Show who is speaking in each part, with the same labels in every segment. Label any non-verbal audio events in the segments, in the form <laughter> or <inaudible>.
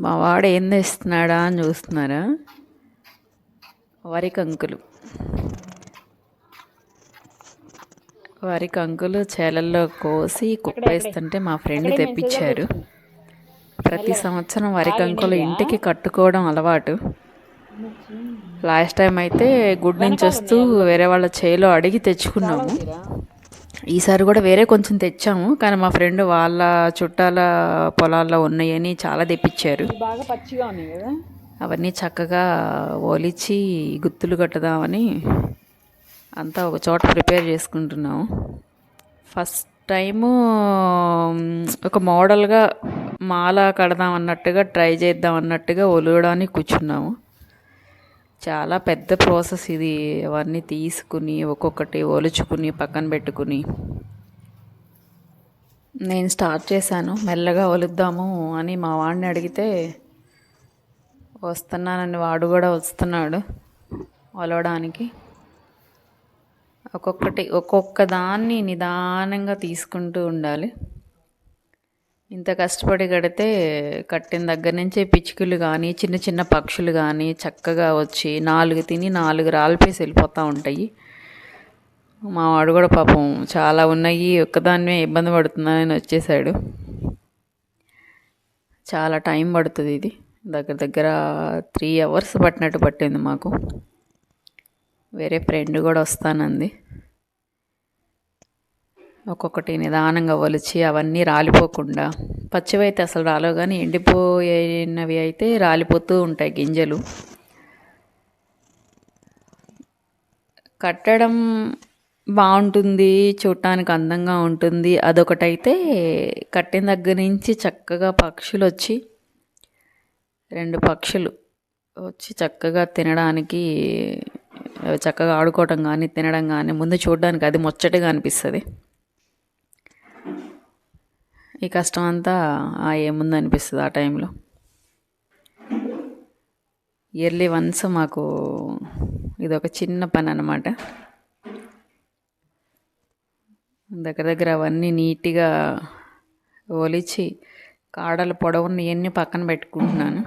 Speaker 1: మా వాడు ఏం తెస్తున్నాడా అని చూస్తున్నారా? వరి కంకులు. వరి కంకులు చేలల్లో కోసి కుప్పేస్తుంటే మా ఫ్రెండ్ తెప్పించారు. ప్రతి సంవత్సరం వరి కంకులు ఇంటికి కట్టుకోవడం అలవాటు. లాస్ట్ టైం అయితే గుడ్ నుంచి వస్తూ వేరే వాళ్ళ చేలో అడిగి తెచ్చుకున్నాము. ఈసారి కూడా వేరే కొంచెం తెచ్చాము కానీ మా ఫ్రెండ్ వాళ్ళ చుట్టాల పొలాల్లో ఉన్నాయని చాలా తెప్పించారు.
Speaker 2: బాగా పచ్చిగా ఉన్నాయి కదా?
Speaker 1: అవన్నీ చక్కగా ఒలిచి గుత్తులు కట్టుదామని అంతా ఒక చోట ప్రిపేర్ చేసుకుంటున్నాము. ఫస్ట్ టైము ఒక మోడల్గా మాల కడదాం అన్నట్టుగా ట్రై చేద్దాం అన్నట్టుగా ఒలవడానికి కూర్చున్నాము. చాలా పెద్ద ప్రాసెస్ ఇది. అవన్నీ తీసుకుని ఒక్కొక్కటి ఒలుచుకుని పక్కన పెట్టుకుని. నేను స్టార్ట్ చేశాను. మెల్లగా ఒలుద్దాము అని మా వాడిని అడిగితే వస్తున్నానని వాడు కూడా వస్తున్నాడు ఒలవడానికి. ఒక్కొక్కటి ఒక్కొక్క దాన్ని నిదానంగా తీసుకుంటూ ఉండాలి. ఇంత కష్టపడి కడితే కట్టిన దగ్గర నుంచే పిచ్చుకలు కానీ చిన్న చిన్న పక్షులు కానీ చక్కగా వచ్చి నాలుగు తిని నాలుగు రాలిపేసి వెళ్ళిపోతూ ఉంటాయి. మా వాడు కూడా పాపం చాలా ఉన్నాయి ఒక్కదానిమే ఇబ్బంది పడుతుందని వచ్చేసాడు. చాలా టైం పడుతుంది ఇది. దగ్గర దగ్గర త్రీ అవర్స్ పట్టినట్టు పట్టింది మాకు. వేరే ఫ్రెండ్ కూడా వస్తానంది. ఒక్కొక్కటి నిదానంగా ఒలిచి అవన్నీ రాలిపోకుండా పచ్చివి అయితే అసలు రాలేవు కానీ ఎండిపోయినవి అయితే రాలిపోతూ ఉంటాయి గింజలు. కట్టడం బాగుంటుంది చూడటానికి అందంగా ఉంటుంది. అదొకటైతే కట్టిన దగ్గర నుంచి చక్కగా పక్షులు వచ్చి రెండు పక్షులు వచ్చి చక్కగా తినడానికి చక్కగా ఆడుకోవటం కానీ తినడం కానీ ముందు చూడడానికి అది ముచ్చటగా అనిపిస్తుంది. ఈ కష్టం అంతా ఆ ఏముంది అనిపిస్తుంది ఆ టైంలో. ఇయర్లీ వన్స్ మాకు ఇది ఒక చిన్న పని అనమాట దగ్గర దగ్గర అవన్నీ నీట్గా ఒలిచి కాడలు పొడవుని ఇవన్నీ పక్కన పెట్టుకుంటున్నాను.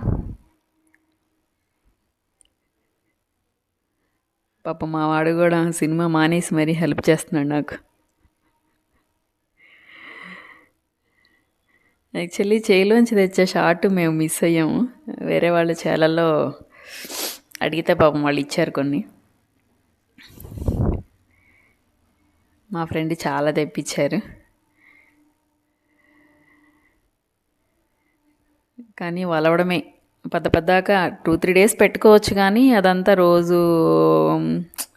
Speaker 1: పాప మా వాడు కూడా సినిమా మానేసి మరీ హెల్ప్ చేస్తున్నాడు నాకు. యాక్చువల్లీ చేలోంచి తెచ్చే షార్ట్ మేము మిస్ అయ్యాము వేరే వాళ్ళ చేలల్లో అడిగితే పాపం వాళ్ళు ఇచ్చారు కొన్ని. మా ఫ్రెండ్ చాలా తెప్పించారు. కానీ వలవడమే. పెద్ద పెద్దాక టూ త్రీ డేస్ పెట్టుకోవచ్చు కానీ అదంతా రోజు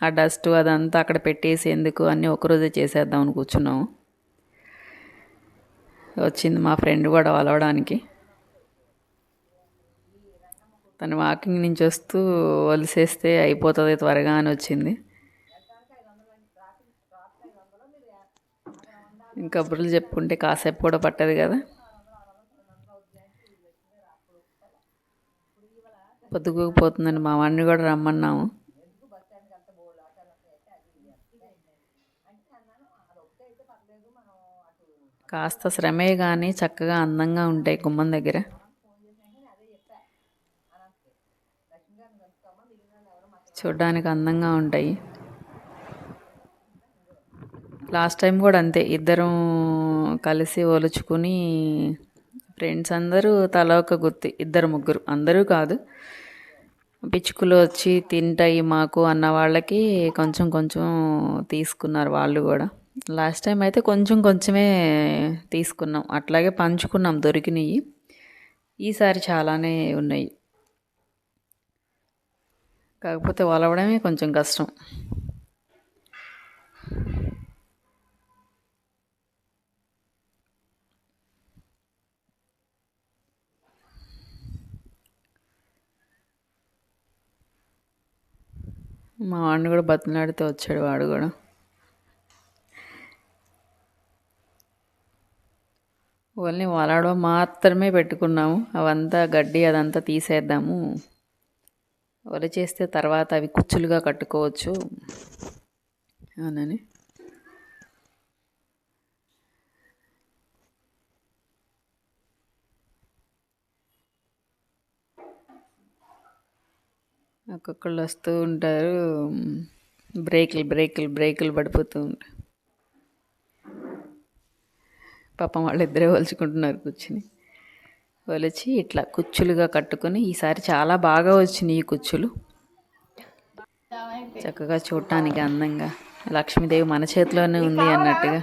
Speaker 1: ఆ డస్ట్ అదంతా అక్కడ పెట్టేసి ఎందుకు అన్నీ ఒకరోజే చేసేద్దాం అని కూర్చున్నాము వచ్చింది మా ఫ్రెండ్ కూడా వలవడానికి తను వాకింగ్ నుంచి వస్తూ వలిసేస్తే అయిపోతుంది త్వరగా అని వచ్చింది. ఇంకా కబుర్లు చెప్పుకుంటే కాసేపు కూడా పట్టదు కదా. పొద్దుకోకపోతుందని మా వాడిని కూడా రమ్మన్నాము. కాస్త శ్రమే కానీ చక్కగా అందంగా ఉంటాయి గుమ్మం దగ్గర. చూడ్డానికి అందంగా ఉంటాయి. లాస్ట్ టైం కూడా అంతే ఇద్దరం కలిసి ఒలుచుకుని ఫ్రెండ్స్ అందరూ తల ఒక గుత్తి ఇద్దరు ముగ్గురు. అందరూ కాదు. పిచ్చుకులు వచ్చి తింటాయి మాకు అన్న వాళ్ళకి కొంచెం కొంచెం తీసుకున్నారు వాళ్ళు కూడా. లాస్ట్ టైం అయితే కొంచెం కొంచెమే తీసుకున్నాం. అట్లాగే పంచుకున్నాం దొరికినాయి. ఈసారి చాలానే ఉన్నాయి. కాకపోతే వలవడమే కొంచెం కష్టం. మా వాడిని కూడా బతిలాడితే వచ్చాడు వాడు కూడా. ఓన్లీ వలడం మాత్రమే పెట్టుకున్నాము. అవంతా గడ్డి అదంతా తీసేద్దాము. వల చేస్తే తర్వాత అవి కుచ్చులుగా కట్టుకోవచ్చు. అవునని ఒక్కొక్కళ్ళు వస్తూ ఉంటారు. బ్రేకులు బ్రేకులు బ్రేకులు పడిపోతూ ఉంటారు పాపం వాళ్ళిద్దరే వలుచుకుంటున్నారు కూర్చుని. వలిచి ఇట్లా కుచ్చులుగా కట్టుకొని ఈసారి చాలా బాగా వచ్చినాయి ఈ కుచ్చులు. చక్కగా చూడటానికి అందంగా. లక్ష్మీదేవి మన చేతిలోనే ఉంది అన్నట్టుగా.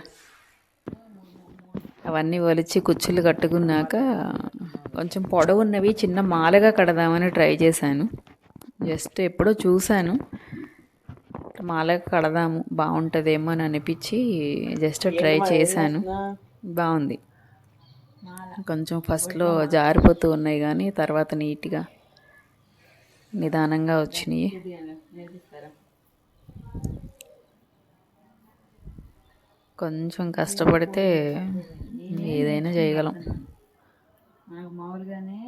Speaker 1: అవన్నీ ఒలిచి కుచ్చులు కట్టుకున్నాక కొంచెం పొడవున్నవి చిన్న మాలగా కడదామని ట్రై చేశాను. జస్ట్ ఎప్పుడో చూశాను. మాలగా కడదాము బాగుంటుందేమో అని అనిపించి జస్ట్ ట్రై చేశాను. బాగుంది. కొంచెం ఫస్ట్లో జారిపోతూ ఉన్నాయి కానీ తర్వాత నీట్గా నిదానంగా వచ్చినాయి. కొంచెం కష్టపడితే ఏదైనా చేయగలం.
Speaker 2: మామూలుగానే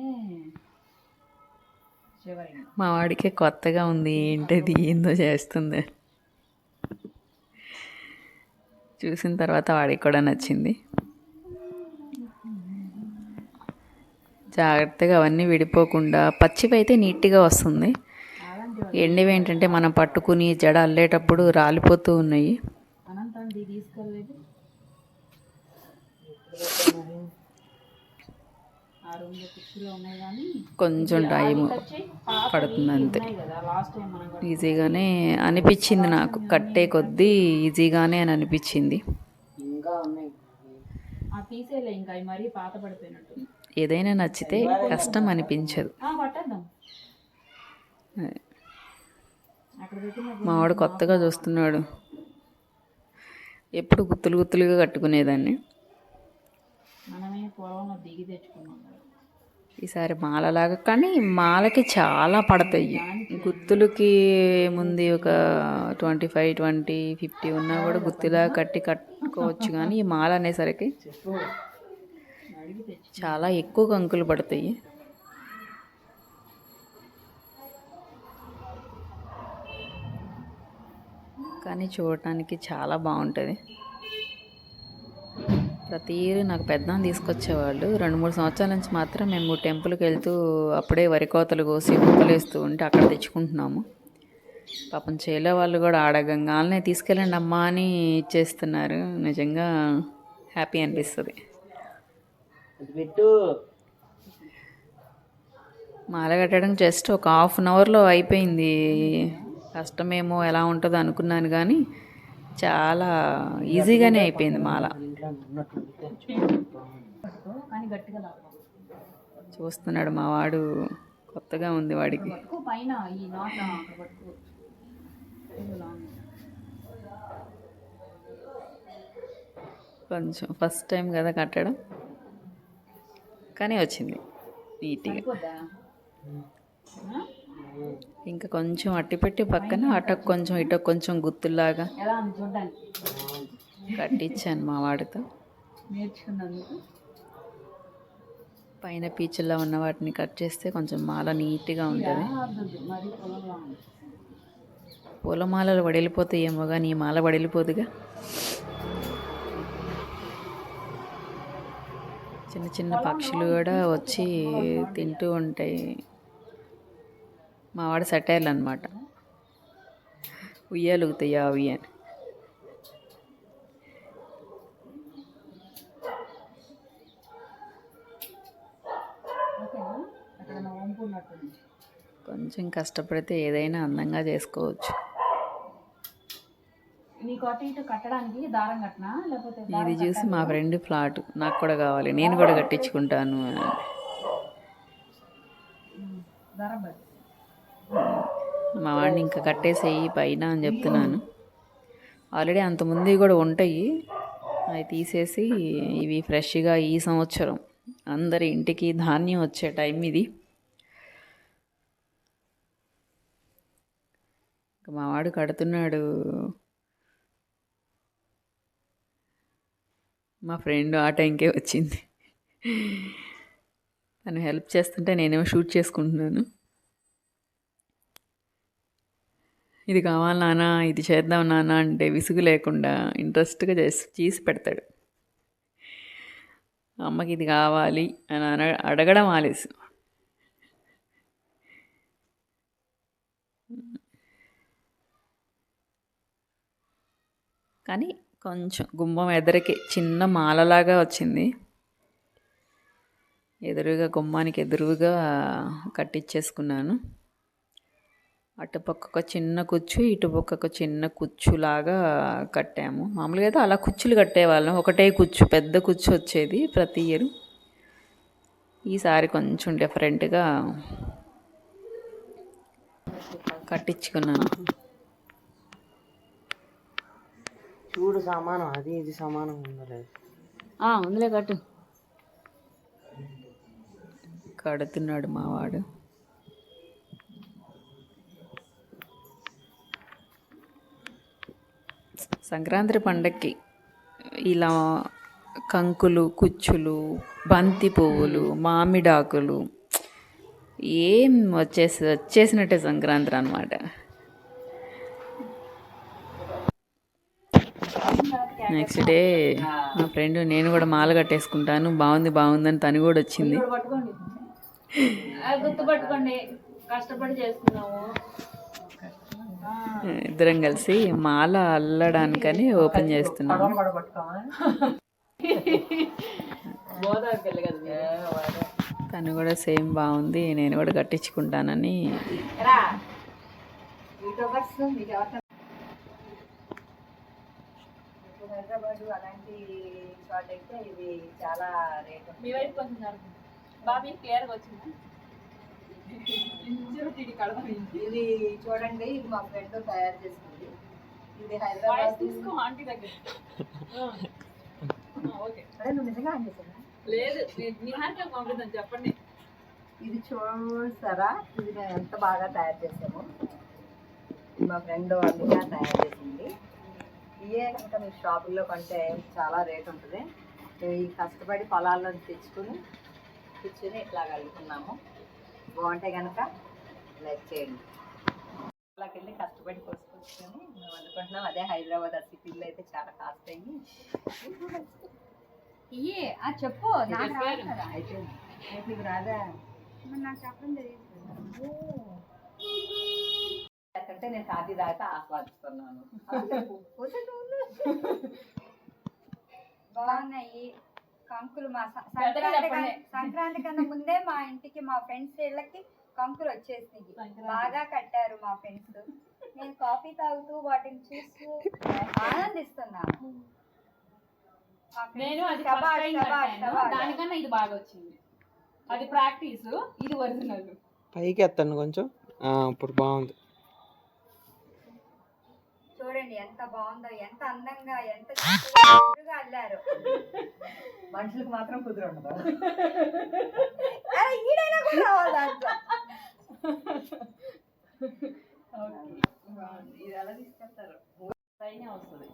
Speaker 1: మా వాడికి కొత్తగా ఉంది ఏంటది ఏందో చేస్తుంది. చూసిన తర్వాత వాడికి కూడా నచ్చింది. జాగ్రత్తగా అవన్నీ విడిపోకుండా పచ్చివి అయితే నీట్గా వస్తుంది. ఎండివి ఏంటంటే మనం పట్టుకుని జడ అల్లేటప్పుడు రాలిపోతూ ఉన్నాయి. కొంచెం టైం పడుతుంది అంతే.
Speaker 2: ఉన్నాయి కదా లాస్ట్ టైం మనం కట్టిన
Speaker 1: ఈజీగానే అనిపించింది నాకు. కట్టే కొద్దీ ఈజీగానే అని అనిపించింది.
Speaker 2: ఇంకా ఉన్నాయి. ఆ తీసేలే ఇంకా మరీ పాత పడిపోయినట్టు.
Speaker 1: ఏదైనా నచ్చితే కష్టం అనిపించదు. మావాడు కొత్తగా చూస్తున్నాడు. ఎప్పుడు గుత్తులు గుత్తులుగా కట్టుకునేదాన్ని. ఈసారి మాలలాగా కానీ మాలకి చాలా పడతాయి. గుత్తులకి ముందు ఒక ట్వంటీ ఫైవ్ ట్వంటీ ఫిఫ్టీ ఉన్నా కూడా గుత్తిలాగా కట్టి కట్టుకోవచ్చు. కానీ ఈ మాల అనేసరికి చాలా ఎక్కువ కంకులు పడతాయి. కానీ చూడటానికి చాలా బాగుంటుంది. ప్రతి ఇయర్ నాకు పెద్ద తీసుకొచ్చేవాళ్ళు. రెండు మూడు సంవత్సరాల నుంచి మాత్రం మేము టెంపుల్కి వెళ్తూ అప్పుడే వరి కోతలు కోసి ముక్కలేస్తూ ఉంటే అక్కడ తెచ్చుకుంటున్నాము. పాపం చేలే వాళ్ళు కూడా ఆడగంగానే తీసుకెళ్ళండి అమ్మా అని ఇచ్చేస్తున్నారు నిజంగా హ్యాపీ అనిపిస్తుంది.
Speaker 2: పెట్టు.
Speaker 1: మాల కట్టడం జస్ట్ ఒక హాఫ్ అన్ అవర్లో అయిపోయింది. కష్టమేమో ఎలా ఉంటుందో అనుకున్నాను కానీ చాలా ఈజీగానే అయిపోయింది మాల.
Speaker 2: కానీ గట్టిగా లాగా
Speaker 1: చూస్తున్నాడు మా వాడు. కొత్తగా ఉంది వాడికి. కొంచెం ఫస్ట్ టైం కదా కట్టడం. కానీ వచ్చింది. నీట్గా? ఇంకా కొంచెం అట్టి పెట్టి పక్కన అటకు కొంచెం ఇటకు కొంచెం
Speaker 2: చూడ్డానికి?
Speaker 1: కట్టించాను మా వాడితో. పైన పీచుల్లో ఉన్న వాటిని కట్ చేస్తే కొంచెం మాల నీట్గా ఉంటుంది. పూలమాలలు వడిలిపోతాయేమో కానీ ఈ మాల వడిలిపోదుగా. చిన్న చిన్న పక్షులు కూడా వచ్చి తింటూ ఉంటాయి. మా వాడు సటైర్లు అనమాట ఉయ్యాలుగుతాయి ఆ ఉయ్యాని
Speaker 2: ఓకేనా? అక్కడ నా వంపు ఉన్నట్టుంది.
Speaker 1: కొంచెం కష్టపడితే ఏదైనా అందంగా చేసుకోవచ్చు.
Speaker 2: నీకు అటు ఇటు కట్టడానికి దారం కట్టినా? లేకపోతే
Speaker 1: ఇది చూసి మా ఫ్రెండ్ ఫ్లాట్. నాకు కూడా కావాలి. నేను కూడా కట్టించుకుంటాను మా వాడిని ఇంకా కట్టేసేయి పైన అని చెప్తున్నాను. ఆల్రెడీ అంతమంది కూడా ఉంటాయి. అవి తీసేసి ఇవి ఫ్రెష్గా ఈ సంవత్సరం అందరి ఇంటికి ధాన్యం వచ్చే టైం ఇది. మా వాడు కడుతున్నాడు. మా ఫ్రెండ్ ఆ టైంకే వచ్చింది. తను హెల్ప్ చేస్తుంటే నేనేమో షూట్ చేసుకుంటున్నాను. ఇది కావాలి నాన్న ఇది చేద్దాం నాన్న అంటే విసుగు లేకుండా ఇంట్రెస్ట్గా చేసి చేసి పెడతాడు. అమ్మకి ఇది కావాలి అని అన అడగడం ఆలేసు కానీ కొంచెం గుమ్మం ఎదురికి చిన్న మాలలాగా వచ్చింది. ఎదురుగా గుమ్మానికి ఎదురుగా కట్టించేసుకున్నాను అటుపక్క ఒక చిన్న కుచ్చు ఇటుపక్క ఒక చిన్న కుచ్చులాగా కట్టాము. మామూలుగా అయితే అలా కుచ్చులు కట్టేవాళ్ళం. ఒకటే కుచ్చు పెద్ద కుచ్చు వచ్చేది ప్రతి ఇయర్. ఈసారి కొంచెం డిఫరెంట్గా కట్టించుకున్నాను
Speaker 3: చూడు సమానం అది ఇది సమానం
Speaker 1: ఉందిలే. కట్టు. కడుతున్నాడు మావాడు సంక్రాంతి పండక్కి ఇలా కంకులు కుచ్చులు బంతి పువ్వులు మామిడాకులు ఏం వచ్చేసి వచ్చేసినట్టే సంక్రాంతి అనమాట నెక్స్ట్ డే మా ఫ్రెండ్ నేను కూడా మాల కట్టేసుకుంటాను. బాగుంది బాగుందని తను కూడా వచ్చింది. ఇద్దరం కలిసి మాల అల్లడానికని ఓపెన్
Speaker 2: కదా
Speaker 1: తను కూడా సేమ్ బాగుంది నేను కూడా కట్టించుకుంటానని
Speaker 4: యూట్యూబర్స్ మీకు ఎవరికైనా ఇప్పుడు హైదరాబాద్ అలాంటి చోట అయితే ఇది చాలా రేట్.
Speaker 2: మీ వైపు కొంచెం బాబీ క్లియర్గా వచ్చింది?
Speaker 4: ఇది చూడండి ఇది మా ఫ్రెండ్ తయారు చేసింది ఇది హైదరాబాద్
Speaker 2: తీసుకో ఆంటీ దగ్గర. <laughs> ఓకే.
Speaker 4: అదే నువ్వు నిజంగా
Speaker 2: లేదు నీ- నీ హ్యాండ్ పంపిద్దాం చెప్పండి.
Speaker 4: ఇది చూస్తారా ఇది మేము ఎంత బాగా తయారు చేసాము. మా ఫ్రెండ్ అందుగా తయారు చేసింది. ఇవే కనుక మీకు షాపుల్లో కొంటే చాలా రేట్ ఉంటుంది. మేము ఈ కష్టపడి పొలాల్లో తెచ్చుకుని కూర్చుని ఇట్లా కలుగుతున్నాము బాగుంటే కనుక లైక్ చేయండి. వాళ్ళకి వెళ్ళి కష్టపడి కోసుకొచ్చుకొని మేము వండుకుంటున్నాం అదే హైదరాబాద్ ఆ సిటీలో అయితే చాలా కాస్ట్ అయ్యి
Speaker 5: ఇయ్యే ఆ చెప్పు నాకు రాదు
Speaker 4: అయితే మీకు రాదా?
Speaker 5: నాకు చెప్పడం తెలియదు.
Speaker 4: ఎందుకంటే నేను కాఫీ దాకా ఆస్వాదిస్తున్నాను.
Speaker 5: బాగున్నాయి. కంకులు మా స- సంక్రాంతి. కన్నా- సంక్రాంతి కన్నా ముందే మా ఇంటికి మా ఫ్రెండ్స్ ఇళ్ళకి కంకులు వచ్చేసినాయి. బాగా కట్టారు మా ఫ్రెండ్స్ నేను కాఫీ తాగుతూ వాటిని చూస్తూ ఆనందిస్తున్నాను మా friends
Speaker 2: నేను అది
Speaker 5: శబాష్,
Speaker 2: ఫస్ట్ టైం
Speaker 5: శబాష్,
Speaker 2: కట్టాను.
Speaker 5: శబాష్.
Speaker 2: దానికన్నా ఇది బాగా వచ్చింది. అది ప్రాక్టీస్ ఇది ఒరిజినల్.
Speaker 3: పైకి ఎత్తాను కొంచెం. ఆ, ఇప్పుడు బాగుంది.
Speaker 5: చూడండి ఎంత బాగుందో ఎంత అందంగా ఎంత <laughs> చక్కగా అల్లారు.
Speaker 4: మనుషులకు మాత్రం కుదురు ఉండదు.
Speaker 5: అరే, ఈడైనా కూడా రావాలి దాంట్లో.
Speaker 4: ఇది ఎలా తీసుకెళ్తారు
Speaker 2: పైన వస్తుంది.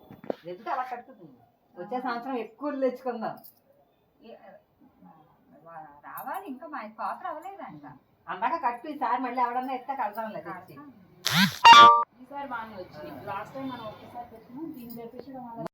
Speaker 4: వెళ్తే అలా కట్టుతుంది వచ్చే సంవత్సరం ఎక్కువ తెచ్చుకుందాం.
Speaker 5: రావాలి ఇంకా మా కాపు అవ్వలేదంట.
Speaker 4: అందాక కట్టు ఈసారి మళ్ళీ ఎవడన్నా ఎత్తే కడతాం. లేదు
Speaker 2: ఒకసారి బాగానే వచ్చింది లాస్ట్ టైం మనం ఒకసారి పెట్టినాం దీని తెప్పించడం వల్ల